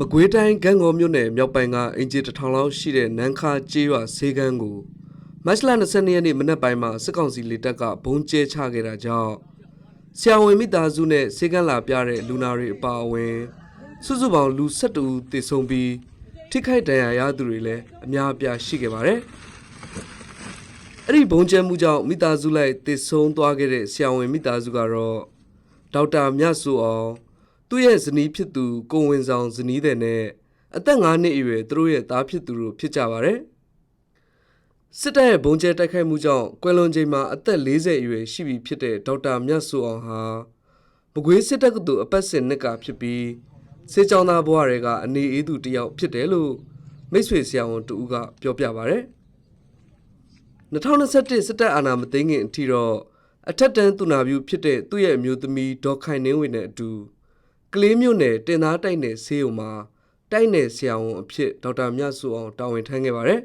မကွေးတိုင်းဂန့်ကောမြို့နယ်မြောက်ပိုင်းကအင်ဂျီတစ်ထောင်လောက်ရှိတဲ့နန်းခါကျေးရွာဈေးကန်းကိုမတ်လ22ရက်နေ့မနက်ပိုင်းမှာစစ်ကောင်စီလေတပ်ကဘုံကျဲချခဲ့တာကြောင့်ဆရာဝန်မိသားစုနဲ့ဈေးကန်းလာပြတဲ့လူနာတွေအပါအဝင်စုစုပေါင်းလူ12ဦးသေဆုံးပြီးထိခိုက်ဒဏ်ရာရသူတွေလည်းအများအပြားရှိခဲ့ပါတယ်။အဲ့ဒီဘုံကျဲမှုကြောင့်မိသားစုလိုက်သေဆုံးသွားခဲ့တဲ့ဆရာဝန်မိသားစုကတော့ဒေါက်တာမြတ်စုအောင် သူ့ရဲ့ဇနီးဖြစ်သူကိုဝင်ဆောင်ဇနီးတဲ့နဲ့အသက်9နှစ်အရွယ်သူတို့ရဲ့သားဖြစ်သူတို့ဖြစ်ကြပါတယ်။စစ်တပ်ရဲ့ဘုံကျဲတိုက်ခိုက်မှုကြောင့်ကွယ်လွန်ချိန်မှာအသက်40အရွယ်ရှိပြီဖြစ်တဲ့ဒေါက်တာမြတ်ဆိုအောင်ဟာမကွေးစစ်တပ်ကသူအပတ်စဉ်နှစ်ကဖြစ်ပြီးစေချောင်းသားဘဝတွေကအနေအေးသူတစ်ယောက်ဖြစ်တယ်လို့မိတ်ဆွေဆရာဝန်တူဦးကပြောပြပါဗျ။2021စစ်တပ်အာဏာမသိမ်းခင်အထိတော့အထက်တန်းသူနာပြုဖြစ်တဲ့သူ့ရဲ့အမျိုးသမီးဒေါက်ခိုင်နှင်းဝင်နဲ့အတူ ကလေးမျိုးနယ်တင်သားတိုက်နယ်ဆေးရုံမှာတိုက်နယ်ဆရာဝန်အဖြစ်ဒေါက်တာမြတ်စုအောင်တာဝန်ထမ်းခဲ့ပါတယ်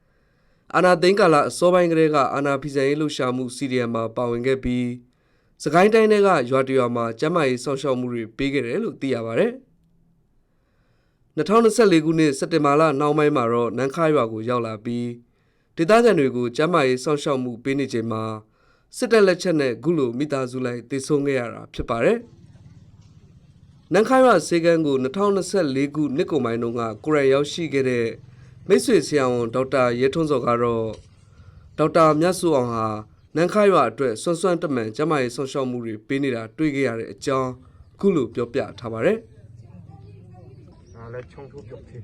။အာနာသိန်းကာလအစောပိုင်းကလေးကအာနာဖီဇန်ရေးလှူရှာမှု CDM မှာပါဝင်ခဲ့ပြီးစကိုင်းတိုင်းတွေကရွာတရွာမှာကျန်းမာရေးစောင့်ရှောက်မှုတွေပေးခဲ့တယ်လို့သိရပါတယ်။2024ခုနှစ်စက်တင်ဘာလနောက်ပိုင်းမှာတော့နန်းခါရွာကိုရောက်လာပြီးဒေသခံတွေကိုကျန်းမာရေးစောင့်ရှောက်မှုပေးနေချိန်မှာစစ်တပ်လက်ချက်နဲ့ခုလိုမိသားစုလိုက်တည်ဆုံခဲ့ရတာဖြစ်ပါတယ်။ နန်းခါရွာစေကန်းကို2024ခုနှစ်ကုန်ပိုင်းတုန်းကကိုရရောက်ရှိခဲ့တဲ့မိတ်ဆွေဆရာဝန်ဒေါက်တာရဲထွန်းစောကတော့ဒေါက်တာမြတ်စုအောင်ဟာနန်းခါရွာအတွက်ဆွမ်းဆွမ်းတမန်ကျမရေးဆောင်ရှောက်မှုတွေပေးနေတာတွေ့ခဲ့ရတဲ့အကြောင်းခုလိုပြောပြထားပါတယ်ဒါလည်းချုံထုတ်ပြုတ်သေး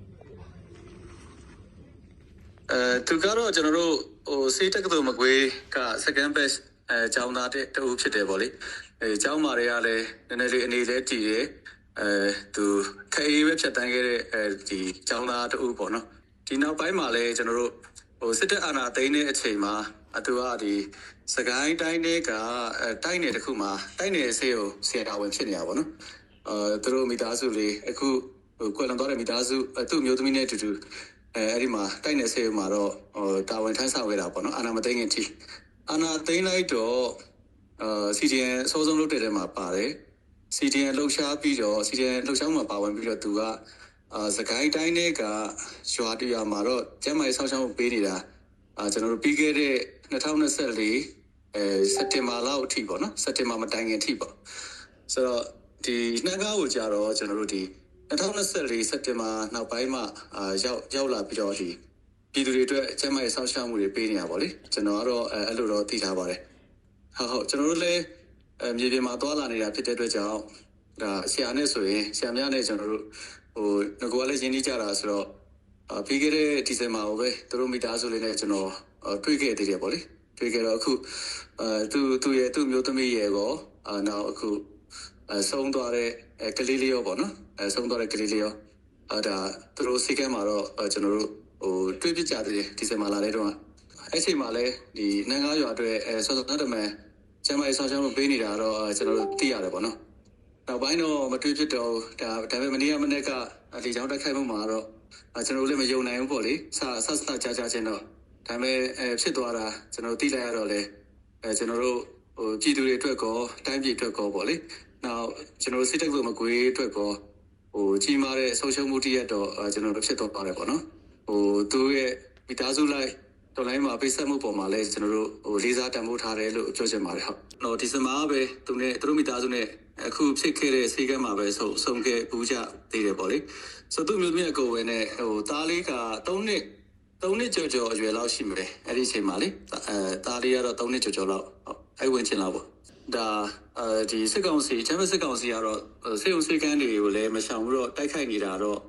အဲသူကတော့ကျွန်တော်တို့ဟိုစေးတက္ကသိုလ်မကွေးက second best အဲကျောင်းသားတဲ့တူဖြစ်တယ်ဗောလေအဲကျောင်းမာတွေကလည်းနည်းနည်းလေးအနေလဲတည်တယ် အဲသူခအေးပဲဖြတ်တန်းခဲ့တဲ့အဲဒီကျောင်းသားတူပေါ့နော်ဒီနောက်ပိုင်းမှာလည်းကျွန်တော်တို့ဟိုစစ်တပ်အာဏာသိမ်းတဲ့အချိန်မှာအတူကဒီစကိုင်းတိုင်းတွေကအဲတိုင်းနယ်တစ်ခုမှာတိုင်းနယ်ဆေးကိုဆရာဝန်ဖြစ်နေတာဗောနော်အဲသူတို့မိသားစုလေးအခုဟိုကွယ်လွန်သွားတဲ့မိသားစုအဲသူ့မျိုးသမီးနဲ့အတူတူအဲအဲ့ဒီမှာတိုက်နေဆေးမှာတော့ဟိုတာဝန်ထမ်းဆောင်ခဲ့တာပေါ့နော်အာနာမသိငင်တီအာနာသိမ်းလိုက်တော့အာ CDN အစိုးဆုံးလုပ်တဲ့ထဲမှာပါတယ် CDN လှုပ်ရှားပြီးတော့ CDN လှုပ်ရှားမှာပါဝင်ပြီးတော့သူကအာစကိုင်းတိုင်းတွေကရွာတရွာမှာတော့ကျမ်းမာရေးဆောက်ရှောက်မှုပေးနေတာအာကျွန်တော်တို့ပြီးခဲ့တဲ့2024အဲစက်တင်ဘာလောက်အထိပေါ့နော်စက်တင်ဘာမတိုင်ခင်အထိပေါ့ဆိုတော့ဒီနှက်ကားကိုကြတော့ကျွန်တော်တို့ဒီ2024စက်တင်ဘာနောက်ပိုင်းမှာအာရောက်ရောက်လာပြီးတော့ဒီပြည်သူတွေအတွက်အကျမ်းမာရေးဆောက်ရှောက်မှုတွေပေးနေတာပေါ့လေကျွန်တော်ကတော့အဲအဲ့လိုတော့သိထားပါတယ်ဟုတ်ဟုတ်ကျွန်တော်တို့လည်း အဲမြေပြင်မှာသွားလာနေတာဖြစ်တဲ့အတွက်ကြောင့်ဒါဆရာနဲ့ဆိုရင်ဆရာများနဲ့ကျွန်တော်တို့ဟိုငကောလည်းရင်းနှီးကြတာဆိုတော့အာပြီးခဲ့တဲ့ဒီဇင်ဘာကိုပဲသူတို့မိသားစုလေးနဲ့ကျွန်တော်အာတွေ့ခဲ့သေးတယ်ပေါ့လေတွေ့ခဲ့တော့အခုအဲသူသူရဲ့သူ့မျိုးသမီးရဲ့ကောအာနောက်အခုအဲဆုံးသွားတဲ့အဲကလေးလေးရောပေါ့နော်အဲဆုံးသွားတဲ့ကလေးလေးရောအဲဒါသူတို့စိတ်ထဲမှာတော့အဲကျွန်တော်တို့ဟိုတွေးပြကြတယ်ဒီဇင်ဘာလလေးတုန်းကအဲ့ချိန်မှာလည်းဒီနန်းကားရွာအတွက်အဲဆော့ဆော့နတ်တမန် ကျမ်းမာရေးဆောင်ရှောက်မှုပေးနေတာတော့အဲကျွန်တော်တို့သိရတယ်ပေါ့နော်နောက်ပိုင်းတော့မတွေးဖြစ်တော့ဘူးဒါဒါပေမဲ့မနေ့ကမနေ့ကဒီကြောင့်တက်ခိုက်မှုမှာတော့အဲကျွန်တော်တို့လည်းမယုံနိုင်ဘူးပေါ့လေဆဆဆကြာကြာချင်းတော့ဒါပေမဲ့အဲဖြစ်သွားတာကျွန်တော်တို့သိလိုက်ရတော့လေအဲကျွန်တော်တို့ဟိုပြည်သူတွေအတွက်ကောတိုင်းပြည်အတွက်ကောပေါ့လေနောက်ကျွန်တော်တို့စစ်တပ်ကမကွေးအတွက်ကောဟိုကြီးမားတဲ့ဆုံးရှုံးမှုတရက်တော့အဲကျွန်တော်တို့ဖြစ်တော့ပါတယ်ပေါ့နော်ဟိုသူရဲ့မိသားစုလိုက် တော်လိုင်းမှာပိတ်ဆက်မှုပေါ်မှာလဲကျွန်တော်တို့ဟိုလေးစားတန်ဖိုးထားတယ်လို့ပြောချင်ပါတယ်ဟုတ်။တော့ဒီစမားပဲသူနဲ့သူတို့မိသားစုနဲ့အခုဖြစ်ခဲ့တဲ့ဆေးကမ်းမှာပဲဆုံးဆုံးခဲ့ဘူးကြသေးတယ်ပေါ့လေ။ဆိုသူမျိုးမြတ်ကိုယ်ဝဲနဲ့ဟိုသားလေးက3နှစ်3နှစ်ကျော်ကျော်အရွယ်လောက်ရှိမယ်အဲ့ဒီအချိန်မှာလေအဲသားလေးကတော့3နှစ်ကျော်ကျော်လောက်ဟုတ်အဲ့ဝင်ချင်လောက်ပေါ့ဒါအဲဒီစစ်ကောင်စီချမ်းမစစ်ကောင်စီကတော့စေုံစေကန်းတွေကိုလည်းမရှောင်ဘူးတော့တိုက်ခိုက်နေတာတော့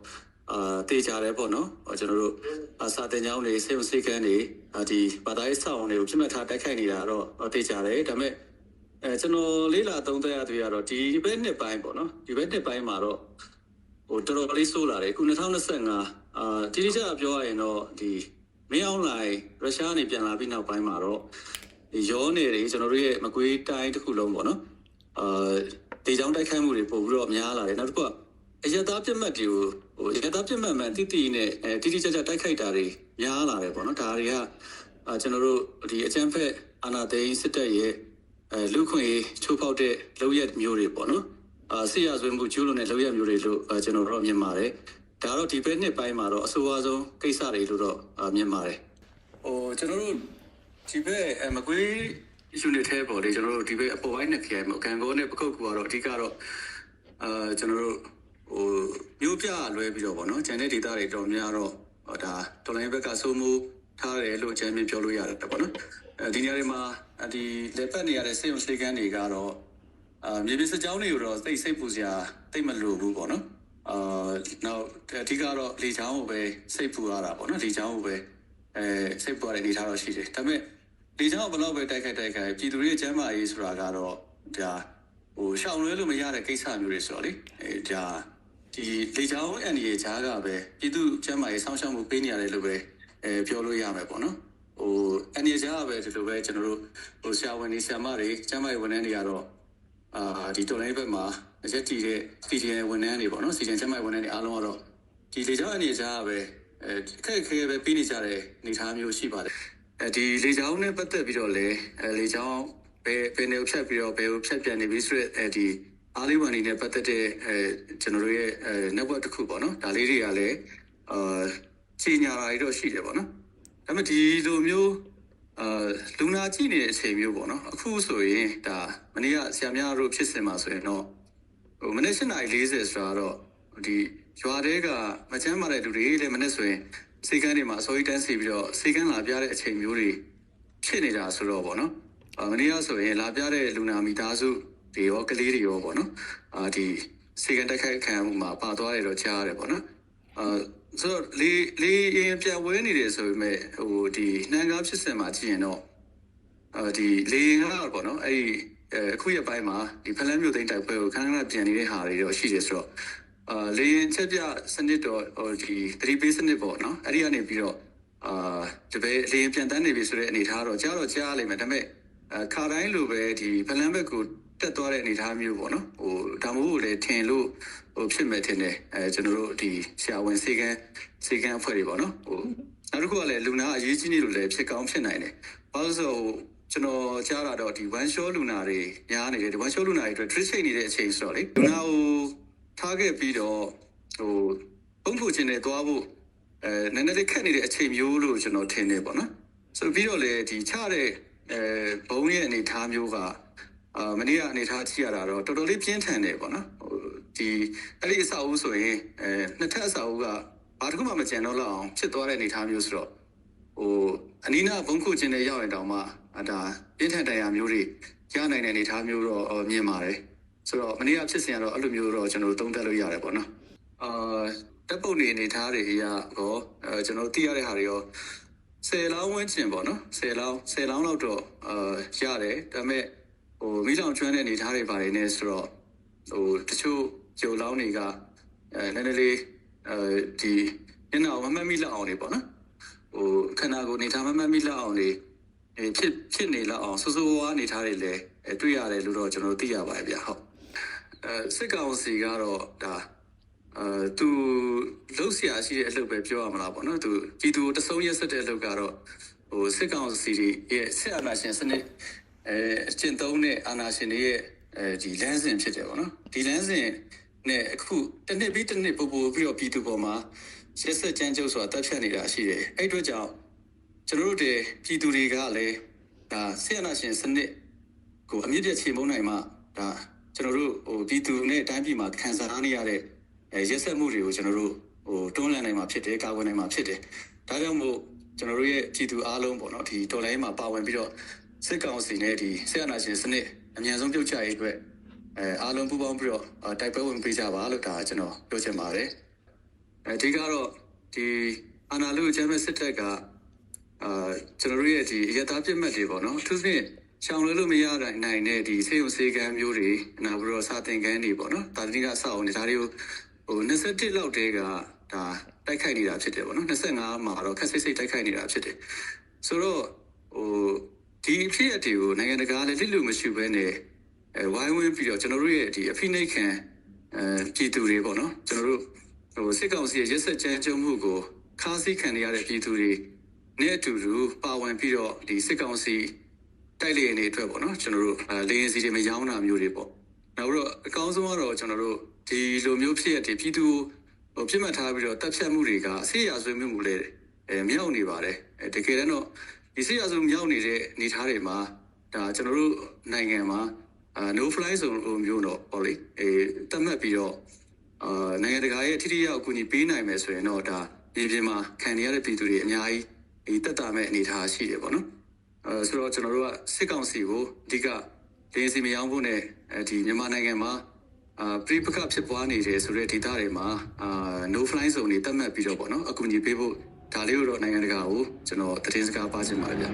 အာတေချာတယ်ပေါ့နော်ဟောကျွန်တော်တို့အာစာတင်ကြောင်းတွေစေုံစေကန်းတွေအာဒီဘာသာရေးဆောင်းတွေကိုပြစ်မှတ်ထားတိုက်ခိုက်နေတာတော့တေချာတယ်ဒါပေမဲ့အဲကျွန်တော်လေးလာသုံးသပ်ရသေးရတော့ဒီဘက်နှစ်ပိုင်းပေါ့နော်ဒီဘက်နှစ်ပိုင်းမှာတော့ဟိုတော်တော်လေးဆိုးလာတယ်အခု2025အာတိတိကျကျပြောရရင်တော့ဒီမင်းအောင်လိုင်းရုရှားနေပြန်လာပြီးနောက်ပိုင်းမှာတော့ဒီရောနေတွေကျွန်တော်တို့ရဲ့မကွေးတိုင်းတစ်ခုလုံးပေါ့နော်အာတေချောင်းတိုက်ခိုက်မှုတွေပို့ပြီးတော့များလာတယ်နောက်တစ်ခုက အရသားပြတ်မှတ်တွေကိုဟိုအရသားပြတ်မှတ်မှန်တိတိနဲ့အဲတိတိကျကျတိုက်ခိုက်တာတွေများလာတယ်ပေါ့နော်ဒါတွေကအာကျွန်တော်တို့ဒီအချမ်းဖက်အာနာသိန်းစစ်တပ်ရဲ့အဲလူခွင့်ရေးချိုးဖောက်တဲ့လုပ်ရက်မျိုးတွေပေါ့နော်အာဆေးရဆွေးမှုကျူးလွန်တဲ့လုပ်ရမျိုးတွေလို့အာကျွန်တော်တို့မြင်ပါတယ်ဒါတော့ဒီဘက်နှစ်ပိုင်းမှာတော့အဆိုအဆုံးကိစ္စတွေလို့တော့အာမြင်ပါတယ်ဟိုကျွန်တော်တို့ဒီဘက်အမကွေး unit ထဲပေါ်လေကျွန်တော်တို့ဒီဘက်အပေါ်ပိုင်းနှစ်ခရိုင်မှာကန်ကောနဲ့ပကုတ်ကူကတော့အဓိကတော့အာကျွန်တော်တို့ ဟိုမျိုးပြလွဲပြီးတော့ဗောနော်ဂျန်တဲ့ဒေတာတွေတော်များတော့ဟောဒါတော်လိုင်းဘက်ကစိုးမိုးထားတယ်လို့အကြမ်းမြင်ပြောလို့ရတယ်ဗောနော်အဲဒီနေရာတွေမှာဒီလေပတ်နေရတဲ့စေယုံစေကန်းတွေကတော့အာမြေပြင်စစ်ကြောင်းတွေကိုတော့သိပ်စိတ်ပူစရာသိပ်မလိုဘူးပေါ့နော်အာနောက်အဓိကတော့လေချောင်းကိုပဲစိတ်ပူရတာပေါ့နော်လေချောင်းကိုပဲအဲစိတ်ပူရတဲ့အနေအထားတော့ရှိတယ်ဒါပေမဲ့လေချောင်းကဘယ်တော့ပဲတိုက်ခိုက်တိုက်ခိုက်ပြည်သူတွေရဲ့ကျန်းမာရေးဆိုတာကတော့ဒါဟိုရှောင်လွဲလို့မရတဲ့ကိစ္စမျိုးတွေဆိုတော့လေအဲဒါ ဒီလေချောင်းအန်ဒီရဲ့ဈာကပဲပြည်သူကျန်းမာရေးစောင့်ရှောက်မှုပေးနေရတယ်လို့ပဲအဲပြောလို့ရမယ်ပေါ့နော်ဟိုအန်ဒီရဲ့ဈာကပဲဒီလိုပဲကျွန်တော်တို့ဟိုဆရာဝန်တွေဆရာမတွေကျန်းမာရေးဝန်ထမ်းတွေကတော့အာဒီတော်လိုင်းဘက်မှာရက်တီတဲ့ CDN ဝန်ထမ်းတွေပေါ့နော် CDN ကျန်းမာရေးဝန်ထမ်းတွေအားလုံးကတော့ဒီလေကြောင်းအနေစားပဲအဲခက်ခဲပဲပြီးနေကြတဲ့အနေအထားမျိုးရှိပါတယ်အဲဒီလေကြောင်းနဲ့ပတ်သက်ပြီးတော့လေအဲလေကြောင်းဘယ်ဘယ်နေဖြတ်ပြီးတော့ဘယ်ကိုဖြတ်ပြန်နေပြီဆိုတော့အဲဒီ အားလေးဝန်တွေနဲ့ပတ်သက်တဲ့အဲကျွန်တော်တို့ရဲ့အဲ network တစ်ခုပေါ့နော်ဒါလေးတွေကလည်းအာကြီးညာတာတွေတော့ရှိတယ်ပေါ့နော်ဒါပေမဲ့ဒီလိုမျိုးအာလူနာကြည့်နေတဲ့အချိန်မျိုးပေါ့နော်အခုဆိုရင်ဒါမနေ့ကဆရာများတို့ဖြစ်စင်မှာဆိုရင်တော့ဟိုမနေ့7:40ဆိုတာတော့ဒီရွာတဲကမချမ်းမာတဲ့လူတွေလည်းမနေ့ဆိုရင်စိတ်ကန်းတွေမှာအစိုးရတန်းစီပြီးတော့စိတ်ကန်းလာပြတဲ့အချိန်မျိုးတွေဖြစ်နေတာဆိုတော့ပေါ့နော်အာမနေ့ကဆိုရင်လာပြတဲ့လူနာမိသားစု တွေရောကလေးတွေရောပေါ့နော်အာဒီစိတ်ကန်းတိုက်ခိုက်ခံရမှုမှာပါသွားတယ်တော့ကြားရတယ်ပေါ့နော်အာဆိုတော့လေလေရင်ပြန်ဝဲနေတယ်ဆိုပေမဲ့ဟိုဒီနှမ်းကားဖြစ်စင်မှာကြည့်ရင်တော့အာဒီလေရင်ကပေါ့နော်အဲ့ဒီအဲအခုရပိုင်းမှာဒီဖလန်းမျိုးသိန်းတိုက်ပွဲကိုခဏခဏပြန်နေတဲ့ဟာတွေတော့ရှိတယ်ဆိုတော့အာလေရင်ချက်ပြစနစ်တော့ဟိုဒီသတိပေးစနစ်ပေါ့နော်အဲ့ဒီကနေပြီးတော့အာဒီပဲလေရင်ပြန်တန်းနေပြီဆိုတဲ့အနေအထားတော့ကြားတော့ကြားလိမ့်မယ်ဒါပေမဲ့အခါတိုင်းလိုပဲဒီဖလန်းဘက်ကို တက်သွားတဲ့အနေအထားမျိုးပေါ့နော်ဟိုဒါမို့လို့လည်းထင်လို့ဟိုဖြစ်မဲ့ထင်တယ်အဲကျွန်တော်တို့ဒီဆရာဝန်စေကန်းစေကန်းအဖွဲ့တွေပေါ့နော်ဟိုနောက်တစ်ခုကလည်းလူနာအရေးကြီးနေလို့လည်းဖြစ်ကောင်းဖြစ်နိုင်တယ်ဘာလို့လဲဆိုတော့ကျွန်တော်ကြားလာတော့ဒီ one shot လူနာတွေများနေတယ်ဒီ one shot လူနာတွေအတွက် treat ချိန်နေတဲ့အချိန်ဆိုတော့လေလူနာကိုထားခဲ့ပြီးတော့ဟိုပုံဖို့ခြင်းနဲ့သွားဖို့အဲနည်းနည်းလေးခက်နေတဲ့အချိန်မျိုးလို့ကျွန်တော်ထင်တယ်ပေါ့နော်ဆိုပြီးတော့လေဒီချတဲ့အဲဘုံရဲ့အနေအထားမျိုးက အာမနေ့ကအနေထားကြည့်ရတာတော့တော်တော်လေးပြင်းထန်တယ်ပေါ့နော်ဟိုဒီအဲ့ဒီအဆောက်အဦဆိုရင်အဲနှစ်ထပ်အဆောက်အဦကဘာတစ်ခုမှမကျန်တော့လောက်အောင်ဖြစ်သွားတဲ့အနေထားမျိုးဆိုတော့ဟိုအနီးနားဘုံခုချင်းနဲ့ရောက်ရင်တောင်မှအဒါပြင်းထန်တရားမျိုးတွေရနိုင်တဲ့အနေထားမျိုးတော့အော်မြင်ပါတယ်ဆိုတော့မနေ့ကဖြစ်စဉ်ကတော့အဲ့လိုမျိုးတော့ကျွန်တော်တို့သုံးသပ်လို့ရတယ်ပေါ့နော်အာတပ်ပုတ်နေအနေထားတွေအရာတော့အဲကျွန်တော်သိရတဲ့ဟာတွေရောဆယ်လောင်းဝန်းကျင်ပေါ့နော်ဆယ်လောင်းဆယ်လောင်းလောက်တော့အာရတယ်ဒါပေမဲ့ ဟိုမိလောင်ကျွမ်းတဲ့အနေထားတွေပါတယ်နေဆိုတော့ဟိုတချို့ဂျုံလောင်းတွေကအဲနည်းနည်းလေးအဲဒီညနာမမှတ်မိလောက်အောင်နေပေါ့နော်ဟိုခန္ဓာကိုယ်အနေထားမမှတ်မိလောက်အောင်နေအဲဖြစ်ဖြစ်နေလောက်အောင်စိုးစိုးဝါးအနေထားတွေလည်းအဲတွေ့ရတယ်လို့တော့ကျွန်တော်သိရပါတယ်ဗျဟုတ်အဲစစ်ကောင်စီကတော့ဒါအဲသူလှုပ်ရှားရှိတဲ့အလုပ်ပဲပြောရမလားပေါ့နော်သူပြည်သူတဆုံးရက်ဆက်တဲ့အလုပ်ကတော့ဟိုစစ်ကောင်စီရဲ့ဆက်အာဏာရှင်စနစ် အဲအကျင့်သုံးတဲ့အာနာရှင်တွေရဲ့အဲဒီလမ်းစဉ်ဖြစ်တယ်ပေါ့နော်ဒီလမ်းစဉ်နဲ့အခုတစ်နှစ်ပြီးတစ်နှစ်ပို့ပို့ပြီးတော့ပြည်သူပေါ်မှာရက်ဆက်ကြမ်းကြုတ်စွာတပ်ဖြတ်နေတာရှိတယ်အဲ့အတွက်ကြောင့်ကျွန်တော်တို့တွေပြည်သူတွေကလည်းဒါဆီယနာရှင်စနစ်ကိုအမြင့်ပြတ်ချေမုန်းနိုင်မှဒါကျွန်တော်တို့ဟိုပြည်သူနဲ့တိုင်းပြည်မှာခံစားနေရတဲ့အဲရက်ဆက်မှုတွေကိုကျွန်တော်တို့ဟိုတွန်းလှန်နိုင်မှာဖြစ်တယ်ကာကွယ်နိုင်မှာဖြစ်တယ်ဒါကြောင့်မို့ကျွန်တော်တို့ရဲ့ပြည်သူအားလုံးပေါ့နော်ဒီတော်လိုင်းမှာပါဝင်ပြီးတော့ စစ်ကောင်စီနဲ့ဒီဆက်အနာရှင်စနစ်အမြန်ဆုံးပြုတ်ချရေးအတွက်အဲအားလုံးပူးပေါင်းပြီးတော့အာတိုက်ပွဲဝင်ပေးကြပါလို့ဒါကျွန်တော်ပြောချင်ပါတယ်အဲဒီကတော့ဒီအာနာလူချမ်းမဲ့စစ်တပ်ကအာကျွန်တော်တို့ရဲ့ဒီအရသာပြစ်မှတ်တွေပေါ့နော်အထူးသဖြင့်ရှောင်လွှဲလို့မရနိုင်တဲ့ဒီစေယုံစေကမ်းမျိုးတွေနောက်ပြီးတော့စာသင်ခန်းတွေပေါ့နော်တာတိကစအောင်နေဒါတွေကိုဟို21လောက်တည်းကဒါတိုက်ခိုက်နေတာဖြစ်တယ်ပေါ့နော်25မှာတော့ခက်စိတ်စိတ်တိုက်ခိုက်နေတာဖြစ်တယ်ဆိုတော့ဟို ဒီအဖြစ်အတည်ကိုနိုင်ငံတကာလည်းလစ်လို့မရှိဘဲနဲ့အဲဝိုင်းဝန်းပြီးတော့ကျွန်တော်တို့ရဲ့ဒီအဖိနှိတ်ခံအဲပြည်သူတွေပေါ့နော်ကျွန်တော်တို့ဟိုစစ်ကောင်စီရဲ့ရက်စက်ကြမ်းကြုတ်မှုကိုခါးစည်းခံနေရတဲ့ပြည်သူတွေနဲ့အတူတူပါဝင်ပြီးတော့ဒီစစ်ကောင်စီတိုက်လေနေအတွက်ပေါ့နော်ကျွန်တော်တို့အဲလေရင်စီတွေမရောင်းတာမျိုးတွေပေါ့နောက်ပြီးတော့အကောင်းဆုံးကတော့ကျွန်တော်တို့ဒီလိုမျိုးဖြစ်ရတဲ့ပြည်သူဟိုပြစ်မှတ်ထားပြီးတော့တပ်ဖြတ်မှုတွေကဆေးရဆွေးမှုမှုလေအဲမြောက်နေပါတယ်အဲတကယ်တော့ ဒီဆေးရဆွေးမြောက်နေတဲ့အနေအထားတွေမှာဒါကျွန်တော်တို့နိုင်ငံမှာအာ no fly zone လိုမျိုးတော့ပေါ့လေအဲတတ်မှတ်ပြီးတော့အာနိုင်ငံတကာရဲ့ထိထိရောက်အကူအညီပေးနိုင်မယ်ဆိုရင်တော့ဒါဒီပြင်မှာခံနေရတဲ့ပြည်သူတွေအများကြီးဒီတက်တာမဲ့အနေအထားရှိတယ်ပေါ့နော်အဲဆိုတော့ကျွန်တော်တို့ကစစ်ကောင်စီကိုအဓိကဒေစီမယောင်းဖို့နဲ့အဲဒီမြန်မာနိုင်ငံမှာအာပြိပခဖြစ်ပွားနေတယ်ဆိုတဲ့ဒေသတွေမှာအာ no fly zone တွေတတ်မှတ်ပြီးတော့ပေါ့နော်အကူအညီပေးဖို့ ဒါလေးကိုတော့နိုင်ငံတကာကိုကျွန်တော်သတင်းစကားပါချင်ပါတယ်ဗျ